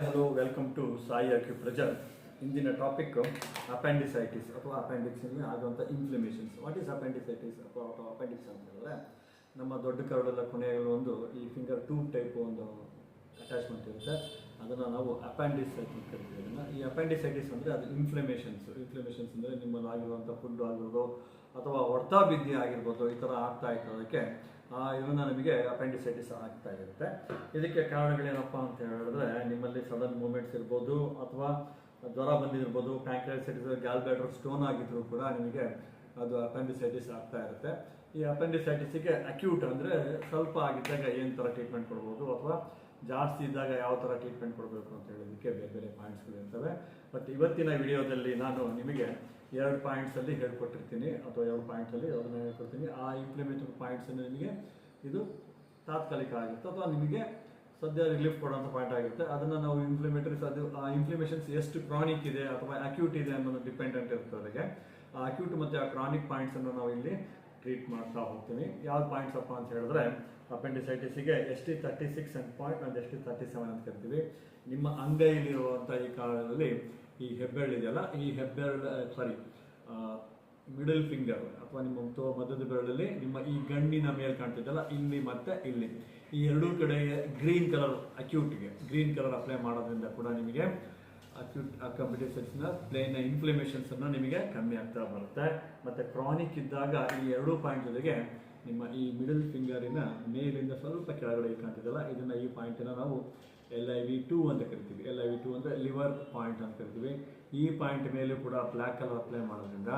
Hello welcome to Sai acupressure ಇಂದಿನ topic appendicitis ಅಥವಾ ಅಪೆಂಡಿಕ್ಸಲ್ಲಿ ಆಗುವಂಥ ಇನ್ಫ್ಲಮೇಷನ್ಸ್ ವಾಟ್ ಈಸ್ ಅಪೆಂಡಿಸೈಟಿಸ್ ಅಥವಾ ಅಪೆಂಡಿಕ್ಸ್ ಅಂತ ಹೇಳಿದ್ರೆ ನಮ್ಮ ದೊಡ್ಡ ಕರಡೆಲ್ಲ ಕೊನೆಯಲ್ಲಿ ಒಂದು ಈ ಫಿಂಗರ್ ಟೂ ಟೈಪ್ ಒಂದು ಅಟ್ಯಾಚ್ಮೆಂಟ್ ಇರುತ್ತೆ. ಅದನ್ನು ನಾವು ಅಪೆಂಡಿಸ್ ಅಂತ ಕರಿತೀವಿ. ಅದನ್ನು ಈ ಅಪೆಂಡಿಸೈಟಿಸ್ ಅಂದರೆ ಅದು ಇನ್ಫ್ಲಮೇಷನ್ಸ್ ಇನ್ಫ್ಲಮೇಷನ್ಸ್ ಅಂದರೆ ನಿಮ್ಮಲ್ಲಿ ಆಗಿರುವಂಥ ಫುಡ್ ಆಗಿರ್ಬೋದು ಅಥವಾ ಹೊಡ್ತಾ ಬಿದ್ದಿ ಆಗಿರ್ಬೋದು ಈ ಥರ ಆಗ್ತಾ ಇತ್ತು ಅದಕ್ಕೆ ಇದನ್ನ ನಮಗೆ ಅಪೆಂಡಿಸೈಟಿಸ್ ಆಗ್ತಾ ಇರುತ್ತೆ. ಇದಕ್ಕೆ ಕಾರಣಗಳೇನಪ್ಪ ಅಂತ ಹೇಳಿದ್ರೆ, ನಿಮ್ಮಲ್ಲಿ ಸಡನ್ ಮೂಮೆಂಟ್ಸ್ ಇರ್ಬೋದು, ಅಥವಾ ಜ್ವರ ಬಂದಿರ್ಬೋದು ಪ್ಯಾಂಕ್ರೈಸೈಟಿಸ್ ಗ್ಯಾಲ್ಬ್ಯಾಡ್ರ್ ಸ್ಟೋನ್ ಆಗಿದ್ರು ಕೂಡ ನಿಮಗೆ ಅದು ಅಪೆಂಡಿಸೈಟಿಸ್ ಆಗ್ತಾ ಇರುತ್ತೆ. ಈ ಅಪೆಂಡಿಸೈಟಿಸಿಗೆ ಅಕ್ಯೂಟ್ ಅಂದರೆ ಸ್ವಲ್ಪ ಆಗಿದ್ದಾಗ ಏನು ಥರ ಟ್ರೀಟ್ಮೆಂಟ್ ಕೊಡ್ಬೋದು, ಅಥವಾ ಜಾಸ್ತಿ ಇದ್ದಾಗ ಯಾವ ಥರ ಟ್ರೀಟ್ಮೆಂಟ್ ಕೊಡಬೇಕು ಅಂತ ಹೇಳೋದಕ್ಕೆ ಬೇರೆ ಬೇರೆ ಪಾಯಿಂಟ್ಸ್ಗಳಿರ್ತವೆ ಬಟ್ ಇವತ್ತಿನ ವಿಡಿಯೋದಲ್ಲಿ ನಾನು ನಿಮಗೆ ಎರಡು ಪಾಯಿಂಟ್ಸಲ್ಲಿ ಹೇಳ್ಕೊಟ್ಟಿರ್ತೀನಿ, ಅಥವಾ ಎರಡು ಪಾಯಿಂಟ್ಸಲ್ಲಿ ಅದನ್ನು ಹೇಳ್ಕೊಡ್ತೀನಿ. ಆ ಇಂಪ್ಲಿಮೆಂಟಲ್ ಪಾಯಿಂಟ್ಸನ್ನು ನಿಮಗೆ ಇದು ತಾತ್ಕಾಲಿಕ ಆಗಿರುತ್ತೆ ಅಥವಾ ನಿಮಗೆ ಸದ್ಯ ರಿಲೀಫ್ ಕೊಡುವಂಥ ಪಾಯಿಂಟ್ ಆಗಿರುತ್ತೆ ಅದನ್ನು ನಾವು ಇನ್ಫ್ಲಮೇಟರೀಸ್ ಅದು, ಆ ಇನ್ಫ್ಲಮೇಷನ್ಸ್ ಎಷ್ಟು ಕ್ರಾನಿಕ್ ಇದೆ, ಅಥವಾ ಅಕ್ಯೂಟ್ ಇದೆ ಅನ್ನೋದು ಡಿಪೆಂಡೆಂಟ್ ಇರುತ್ತೆ ಅದಕ್ಕೆ ಆ ಅಕ್ಯೂಟ್ ಮತ್ತು ಆ ಕ್ರಾನಿಕ್ ಪಾಯಿಂಟ್ಸನ್ನು ನಾವು ಇಲ್ಲಿ ಟ್ರೀಟ್ ಮಾಡ್ತಾ ಹೋಗ್ತೀನಿ. ಯಾವ ಪಾಯಿಂಟ್ಸ್ ಅಪ್ಪ ಅಂತ ಹೇಳಿದ್ರೆ ಅಪೆಂಡಿಸೈಟಿಸಿಗೆ S T thirty six and point ಒಂದು ಎಸ್ ಟಿ ತರ್ಟಿ ಸೆವೆನ್ ಅಂತ ಕರಿತೀವಿ. ನಿಮ್ಮ ಅಂಗೈಲಿರುವಂಥ ಈ ಕಾಲದಲ್ಲಿ ಈ ಹೆಬ್ಬೆರಳು ಇದೆಯಲ್ಲ, ಈ ಹೆಬ್ಬೆರಳು ಸಾರಿ ಮಿಡಲ್ ಫಿಂಗರ್ ಅಥವಾ ನಿಮ್ಮ ಮಧ್ಯದ ಬೆರಳಲ್ಲಿ ನಿಮ್ಮ ಈ ಗಣ್ಣಿನ ಮೇಲೆ ಕಾಣ್ತಿದ್ದಲ್ಲ ಇಲ್ಲಿ ಮತ್ತೆ ಇಲ್ಲಿ. ಈ ಎರಡೂ ಕಡೆಗೆ ಗ್ರೀನ್ ಕಲರ್ ಅಕ್ಯೂಟ್ಗೆ ಗ್ರೀನ್ ಕಲರ್ ಅಪ್ಲೈ ಮಾಡೋದ್ರಿಂದ ಕೂಡ ನಿಮಗೆ ಅಕ್ಯೂಟ್ ಕಂಪಿಟೇಷನ್ಸ್ನ ಪ್ಲೇನ್ ಇನ್ಫ್ಲಮೇಷನ್ಸನ್ನು ನಿಮಗೆ ಕಮ್ಮಿ ಆಗ್ತಾ ಬರುತ್ತೆ. ಮತ್ತು ಕ್ರಾನಿಕ್ ಇದ್ದಾಗ ಈ ಎರಡೂ ಪಾಯಿಂಟ್ ಜೊತೆಗೆ ನಿಮ್ಮ ಈ ಮಿಡಲ್ ಫಿಂಗರಿನ ಮೇಲಿಂದ ಸ್ವಲ್ಪ ಕೆಳಗಡೆ ಕಾಣ್ತಿದ್ದಲ್ಲ ಇದನ್ನು ಈ ಪಾಯಿಂಟನ್ನು ನಾವು ಎಲ್ ಐ ವಿ ಟೂ ಅಂತ ಕರಿತೀವಿ. ಎಲ್ ಐ ವಿ ಟೂ ಅಂದರೆ ಲಿವರ್ ಪಾಯಿಂಟ್ ಅಂತ ಕರಿತೀವಿ. ಈ ಪಾಯಿಂಟ್ ಮೇಲೆ ಕೂಡ ಬ್ಲ್ಯಾಕ್ ಕಲರ್ ಅಪ್ಲೈ ಮಾಡೋದ್ರಿಂದ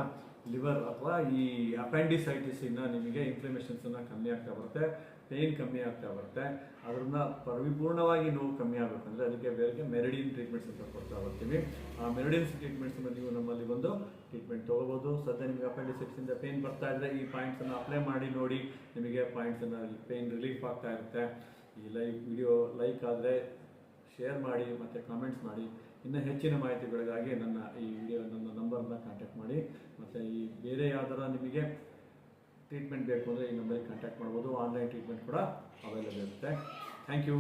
ಲಿವರ್ ಅಥವಾ ಈ ಅಪೆಂಡಿಸೈಟಿಸಿಂದ ನಿಮಗೆ ಇನ್ಫ್ಲಮೇಷನ್ಸನ್ನು ಕಮ್ಮಿ ಆಗ್ತಾ ಬರುತ್ತೆ ಪೇನ್ ಕಮ್ಮಿ ಆಗ್ತಾ ಬರುತ್ತೆ. ಅದರಿಂದ ಪರಿಪೂರ್ಣವಾಗಿ ನೋವು ಕಮ್ಮಿ ಆಗಬೇಕಂದ್ರೆ ಅದಕ್ಕೆ ಬೇರೆ ಮೆರಿಡಿನ್ ಟ್ರೀಟ್ಮೆಂಟ್ಸ್ ಅಂತ ಕೊಡ್ತಾ ಬರ್ತೀವಿ. ಆ ಮೆರಿಡಿನ್ಸ್ ಟ್ರೀಟ್ಮೆಂಟ್ಸನ್ನು ನೀವು ನಮ್ಮಲ್ಲಿ ಬಂದು ಟ್ರೀಟ್ಮೆಂಟ್ ತೊಗೋಬೋದು ಸದ್ಯ ನಿಮಗೆ ಅಪೆಂಡಿಸೈಟಿಸಿಂದ ಪೇನ್ ಬರ್ತಾ ಇದ್ದರೆ ಈ ಪಾಯಿಂಟ್ಸನ್ನು ಅಪ್ಲೈ ಮಾಡಿ ನೋಡಿ ನಿಮಗೆ ಪಾಯಿಂಟ್ಸನ್ನು ಪೇನ್ ರಿಲೀಫ್ ಆಗ್ತಾ ಇರುತ್ತೆ. ಈ ಲೈಕ್ ವಿಡಿಯೋ ಲೈಕ್ ಆದರೆ ಶೇರ್ ಮಾಡಿ ಮತ್ತು ಕಾಮೆಂಟ್ಸ್ ಮಾಡಿ, ಇನ್ನು ಹೆಚ್ಚಿನ ಮಾಹಿತಿಗಳಿಗಾಗಿ ನನ್ನ ಈ ವಿಡಿಯೋ ನನ್ನ ನಂಬರ್ನ ಕಾಂಟ್ಯಾಕ್ಟ್ ಮಾಡಿ. ಮತ್ತು ಈ ಬೇರೆ ಯಾವ್ದಾರ ನಿಮಗೆ ಟ್ರೀಟ್ಮೆಂಟ್ ಬೇಕು ಅಂದರೆ ಈ ನಂಬರಿಗೆ ಕಾಂಟ್ಯಾಕ್ಟ್ ಮಾಡ್ಬೋದು. ಆನ್ಲೈನ್ ಟ್ರೀಟ್ಮೆಂಟ್ ಕೂಡ ಅವೈಲೇಬಲ್ ಇರುತ್ತೆ. Thank you